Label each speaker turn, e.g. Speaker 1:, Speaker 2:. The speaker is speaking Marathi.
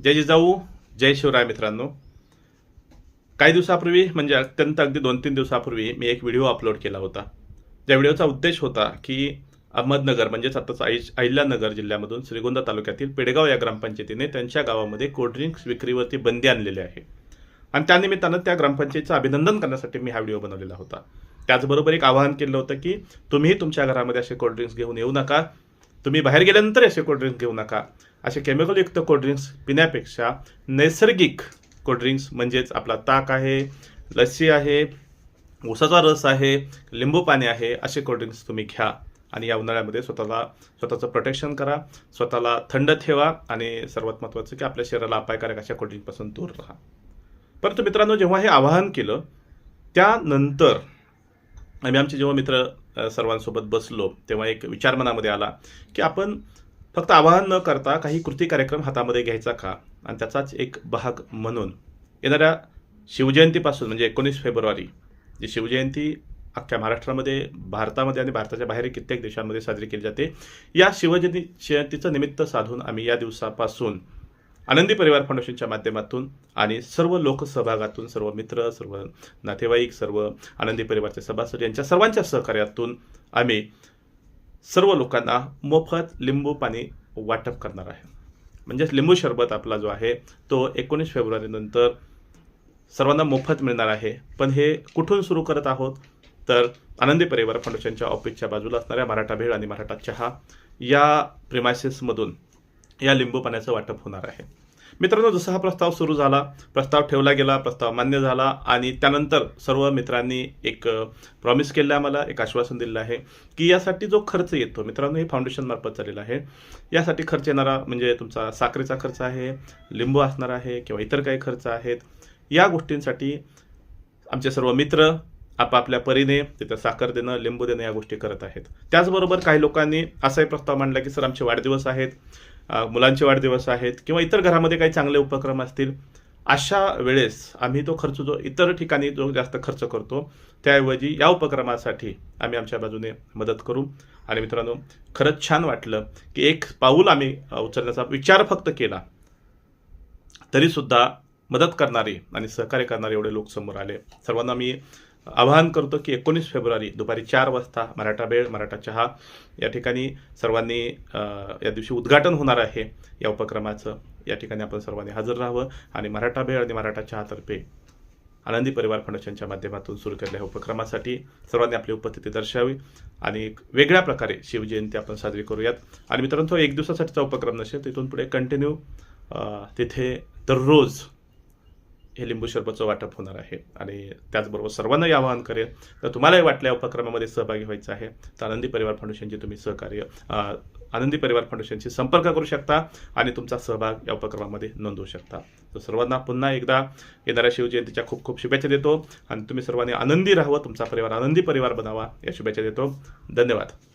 Speaker 1: जय जिजाऊ जय शिवराय मित्रांनो. काही दिवसापूर्वी म्हणजे अत्यंत अगदी दोन तीन दिवसापूर्वी मी एक व्हिडिओ अपलोड केला होता. ज्या व्हिडिओचा उद्देश होता की अहमदनगर म्हणजेच आताच आई अहिल्यानगर जिल्ह्यामधून श्रीगोंदा तालुक्यातील पेडगाव या ग्रामपंचायतीने त्यांच्या गावामध्ये कोल्ड्रिंक्स विक्रीवरती बंदी आणलेली आहे. आणि त्यानिमित्तानं त्या ग्रामपंचायतीचं अभिनंदन करण्यासाठी मी हा व्हिडिओ बनवलेला होता. त्याचबरोबर एक आवाहन केलं होतं की तुम्ही तुमच्या घरामध्ये असे कोल्ड्रिंक्स घेऊन येऊ नका. तुम्ही बाहेर गेल्यानंतर असे कोल्ड्रिंक्स घेऊ नका. असे केमिकलयुक्त कोल्ड्रिंक्स पिण्यापेक्षा नैसर्गिक कोल्ड्रिंक्स म्हणजेच आपला ताक आहे लस्सी आहे ऊसाचा रस आहे लिंबू पाणी आहे असे कोल्ड्रिंक्स तुम्ही घ्या. आणि या उन्हाळ्यामध्ये स्वतःला स्वतःचं प्रोटेक्शन करा स्वतःला थंड ठेवा आणि सर्वात महत्त्वाचं की आपल्या शरीराला अपायकारक अशा कोल्ड्रिंकपासून दूर राहा. परंतु मित्रांनो जेव्हा हे आवाहन केलं त्यानंतर आम्ही आमचे जेव्हा मित्र सर्वांसोबत बसलो तेव्हा एक विचार मनामध्ये आला की आपण फक्त आवाहन न करता काही कृती कार्यक्रम हातामध्ये घ्यायचा का? आणि त्याचाच एक भाग म्हणून येणाऱ्या शिवजयंतीपासून म्हणजे एकोणीस फेब्रुवारी जी शिवजयंती अख्ख्या महाराष्ट्रामध्ये भारतामध्ये आणि भारताच्या बाहेर कित्येक देशांमध्ये साजरी केली जाते या शिवजयंती जयंतीचं निमित्त साधून आम्ही या दिवसापासून आनंदी परिवार फाउंडेशनच्या माध्यमातून आणि सर्व लोकसहभागातून सर्व मित्र सर्व नातेवाईक सर्व आनंदी परिवारचे सभासद यांच्या सर्वांच्या सहकार्यातून आम्ही सर्व लोकांना मोफत लिंबू पाणी वाटप करणार आहे. म्हणजेच लिंबू सरबत आपला जो आहे तो एकोणीस फेब्रुवारीनंतर सर्वांना मोफत मिळणार आहे. पण हे कुठून सुरू करत आहोत? तर आनंदी परिवार फाउंडेशनच्या ऑफिसच्या बाजूला असणाऱ्या मराठा भेळ आणि मराठा चहा या प्रिमायसेसमधून या लिंबू पाण्याचं वाटप होणार आहे. मित्रांनो जसा हा प्रस्ताव सुरू झाला प्रस्ताव ठेवला गेला प्रस्ताव मान्य झाला आणि त्यानंतर सर्व मित्रांनी एक प्रॉमिस केलं आम्हाला एक आश्वासन दिलेलं आहे की यासाठी जो खर्च येतो मित्रांनो हे फाउंडेशन मार्फत चाललेला आहे. यासाठी खर्च येणारा म्हणजे तुमचा साखरेचा खर्च आहे लिंबू असणार आहे किंवा इतर काही खर्च आहेत या गोष्टींसाठी आमचे सर्व मित्र आपापल्या परीने तिथं साखर देणं लिंबू देणं या गोष्टी करत आहेत. त्याचबरोबर काही लोकांनी असाही प्रस्ताव मांडला की सर आमचे वाढदिवस आहेत मुलांचे वाढदिवस आहेत किंवा इतर घरामध्ये काही चांगले उपक्रम असतील अशा वेळेस आम्ही तो खर्च जो इतर ठिकाणी जो जास्त खर्च करतो त्याऐवजी या उपक्रमासाठी आम्ही आमच्या बाजूने मदत करू. आणि मित्रांनो खरंच छान वाटलं की एक पाऊल आम्ही उचलण्याचा विचार फक्त केला. तरीसुद्धा मदत करणारे आणि सहकार्य करणारे एवढे लोक समोर आले. सर्वांना मी आवाहन करतो की एकोणीस फेब्रुवारी दुपारी चार वाजता मराठा बेळ मराठा चहा या ठिकाणी सर्वांनी या दिवशी उद्घाटन होणार आहे. या उपक्रमाचं या ठिकाणी आपण सर्वांनी हजर राहावं आणि मराठा बेळ आणि मराठा चहातर्फे आनंदी परिवार फाउंडेशनच्या माध्यमातून सुरू केलेल्या उपक्रमासाठी सर्वांनी आपली उपस्थिती दर्शवावी आणि एक वेगळ्या प्रकारे शिवजयंती आपण साजरी करूयात. आणि मित्रांनो तो एक दिवसासाठीचा उपक्रम नसेल तिथून पुढे कंटिन्यू तिथे दररोज हे लिंबू शरबतचं वाटप होणार आहे. आणि त्याचबरोबर सर्वांनाही आवाहन करेल तर तुम्हालाही वाटल्या या उपक्रमामध्ये सहभागी व्हायचं आहे. तर आनंदी परिवार फाउंडेशनचे तुम्ही सहकार्य आनंदी परिवार फाउंडेशनशी संपर्क करू शकता आणि तुमचा सहभाग या उपक्रमामध्ये नोंदवू शकता. तर सर्वांना पुन्हा एकदा येणाऱ्या शिवजयंतीच्या खूप खूप शुभेच्छा देतो. आणि तुम्ही सर्वांनी आनंदी राहावं तुमचा परिवार आनंदी परिवार बनावा या शुभेच्छा देतो. धन्यवाद.